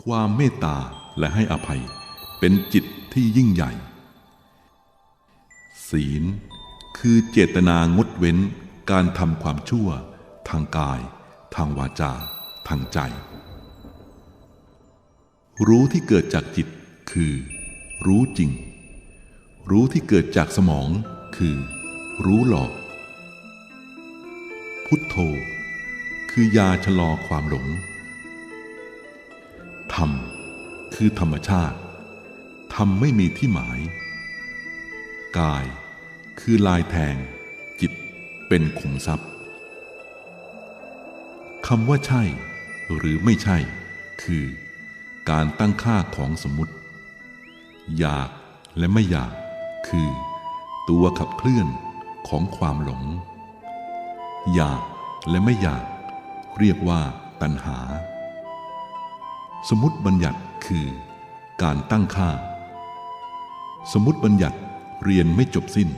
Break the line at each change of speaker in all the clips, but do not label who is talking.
ความเมตตาและให้อภัยเป็นจิตที่ยิ่งใหญ่ ศีล คือเจตนางดเว้นการทำความชั่ว ทางกาย ทางวาจา ทางใจ รู้ที่เกิดจากจิตคือ รู้จริง รู้ที่เกิดจากสมองคือ รู้หลอก พุทโธ คือยาชะลอความหลง ธรรม คือธรรมชาติธรรมไม่มีที่หมาย กายคือลายแทง จิตเป็นขุมทรัพย์คำว่าใช่ หรือไม่ใช่ คือการตั้งค่าของสมมติ อยากและไม่อยาก คือ ตัวขับเคลื่อนของความหลง อยากและไม่อยาก เรียกว่าตัณหา สมมติบัญญัติคือการตั้งค่า สมมติบัญญัติเรียนไม่จบสิ้น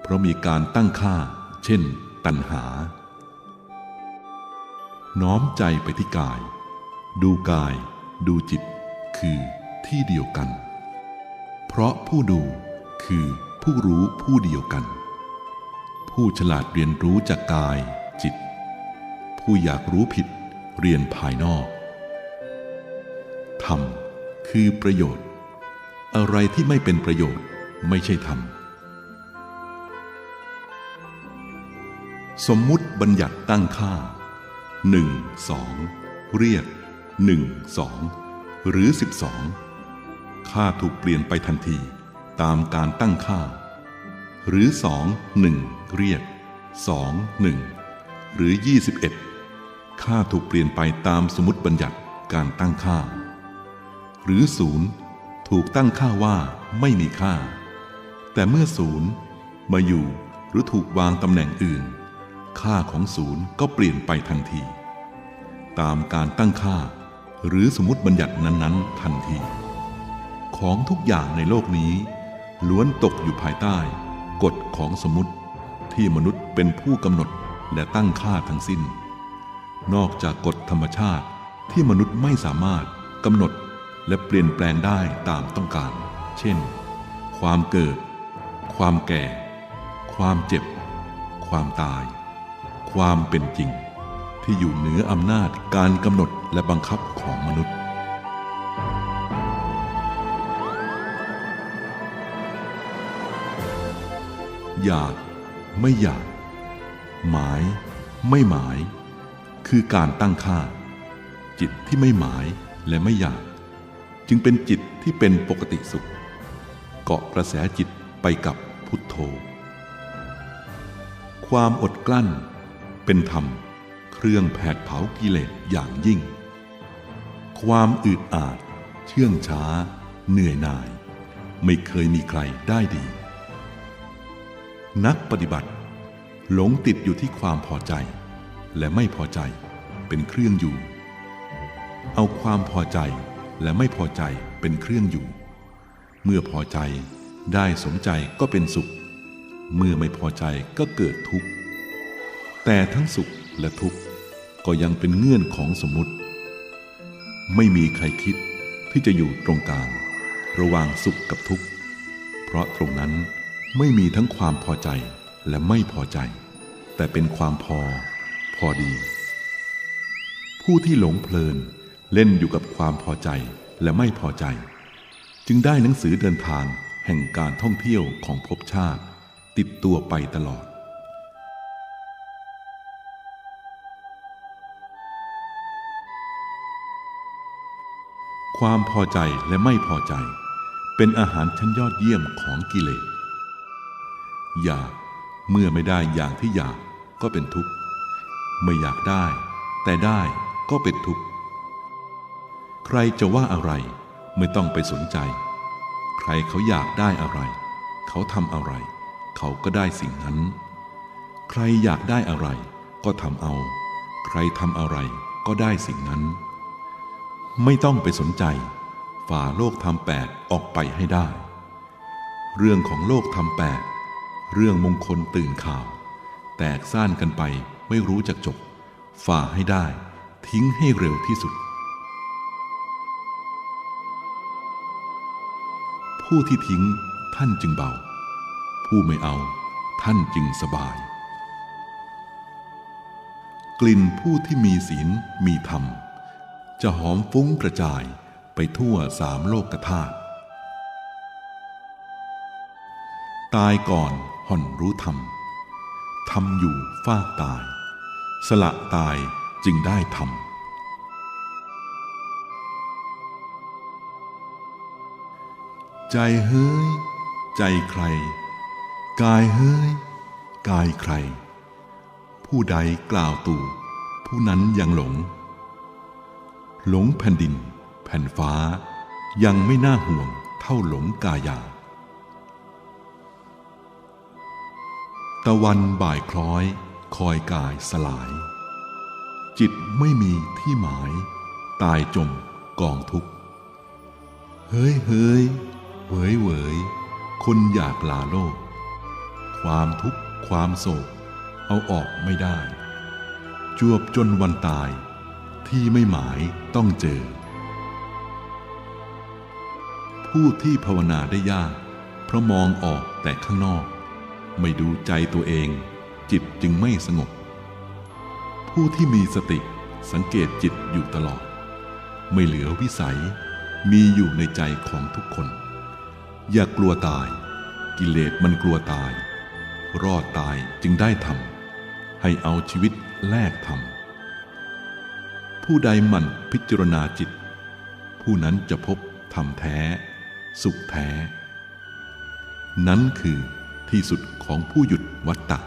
เพราะมีการตั้งค่า เช่น ตัณหา น้อมใจไปที่กาย ดูกาย ดูจิต คือที่เดียวกัน เพราะผู้ดูคือผู้รู้ผู้เดียวกัน ผู้ฉลาดเรียนรู้จากกายจิต ผู้อยากรู้ผิดเรียนภายนอก ธรรม คือประโยชน์ อะไรที่ไม่เป็นประโยชน์ไม่ใช่ธรรม สมมุติบัญญัติตั้งค่า 1 2 เรียก 1 2 หรือ 12 ค่าถูกเปลี่ยนไปทันทีตามการตั้งค่า หรือ 2 1 เรียก 2 1 หรือ 21 ค่าถูกเปลี่ยนไปตามสมมติบัญญัติการตั้งค่า หรือศูนย์ถูกตั้งค่าว่าไม่มีค่า แต่เมื่อศูนย์มาอยู่หรือถูกวางตำแหน่งอื่น ค่าของศูนย์ก็เปลี่ยนไปทันที ตามการตั้งค่า หรือสมมติบัญญัตินั้นๆ ทันที ของทุกอย่างในโลกนี้ ล้วนตกอยู่ภายใต้ กฎของสมมติที่มนุษย์เป็นผู้กำหนดและตั้งค่าทั้งสิ้น นอกจากกฎธรรมชาติที่มนุษย์ไม่สามารถกำหนด และเปลี่ยนแปลงได้ตามต้องการ เช่น ความเกิด ความแก่ ความเจ็บ ความตาย ความเป็นจริง ที่อยู่เหนืออำนาจการกำหนดและบังคับของมนุษย์ อยากไม่อยาก หมาย ไม่หมาย คือการตั้งค่า จิตที่ไม่หมายและไม่อยาก จึงเป็นจิตที่เป็นปกติสุข เกาะกระแสจิตไปกับพุทโธ ความอดกลั้น เป็นธรรม เครื่องแผดเผากิเลสอย่างยิ่ง ความอึดอาด เชื่องช้า เหนื่อยหน่าย ไม่เคยมีใครได้ดี นักปฏิบัติ หลงติดอยู่ที่ความพอใจ และไม่พอใจเป็นเครื่องอยู่ เอาความพอใจ และไม่พอใจเป็นเครื่องอยู่ เมื่อพอใจได้สมใจก็เป็นสุข เมื่อไม่พอใจก็เกิดทุกข์ แต่ทั้งสุขและทุกข์ก็ยังเป็นเงื่อนของสมมุติ ไม่มีใครคิดที่จะอยู่ตรงกลางระหว่างสุขกับทุกข์ เพราะตรงนั้นไม่มีทั้งความพอใจและไม่พอใจ แต่เป็นความพอ พอดี ผู้ที่หลงเพลิน เล่นอยู่กับความพอใจและไม่พอใจ จึงได้หนังสือเดินทางแห่งการท่องเที่ยวของภพชาติ ติดตัวไปตลอด ความพอใจและไม่พอใจ เป็นอาหารชั้นยอดเยี่ยมของกิเลสอยากเมื่อไม่ได้อย่างที่อยากก็เป็นทุกข์ ไม่อยากได้ แต่ได้ก็เป็นทุกข์ ใครจะว่าอะไรไม่ต้องไปสนใจ ใครเขาอยากได้อะไร เขาทำอะไร เขาก็ได้สิ่งนั้น ใครอยากได้อะไร ก็ทำเอา ใครทำอะไรก็ได้สิ่งนั้น ไม่ต้องไปสนใจ ฝ่าโลกธรรมแปดออกไปให้ได้ เรื่องของโลกธรรมแปดเรื่องมงคลตื่นข่าว แตกซ่านกันไปไม่รู้จักจบ ฝ่าให้ได้ ทิ้งให้เร็วที่สุด ผู้ที่ทิ้งท่านจึงเบา ผู้ไม่เอาท่านจึงสบาย กลิ่นผู้ที่มีศีลมีธรรม จะหอมฟุ้งกระจายไปทั่วสามโลกธาตุตายก่อนห่อนรู้ธรรมทำอยู่ฟากตาย สละตายจึงได้ธร ใจเฮ้ย ใจใคร กายเฮ้ย กายใคร ผู้ใดกล่าวตู่ ผู้นั้นยังหลง หลงแผ่นดิน แผ่นฟ้า ยังไม่น่าห่วงเท่าหลงกายาตะวันบ่ายคล้อย คอยกายสลาย จิตไม่มีที่หมาย ตายจมกองทุกข์ เฮ้ยเฮ้ย เหวยเหวยคนอยากลาโลก ความทุกข์ความโศก เอาออกไม่ได้ จวบจนวันตายที่ไม่หมายต้องเจอ ผู้ที่ภาวนาได้ยาก เพราะมองออกแต่ข้างนอก ไม่ดูใจตัวเอง จิตจึงไม่สงบ ผู้ที่มีสติสังเกตจิตอยู่ตลอด ไม่เหลือวิสัยมีอยู่ในใจของทุกคน อย่ากลัวตาย กิเลสมันกลัวตาย รอดตายจึงได้ทำให้เอาชีวิตแลกทำผู้ใดหมั่นพิจารณาจิต ผู้นั้นจะพบธรรมแท้ สุขแท้ นั้นคือที่สุดของผู้หยุดวัตตะ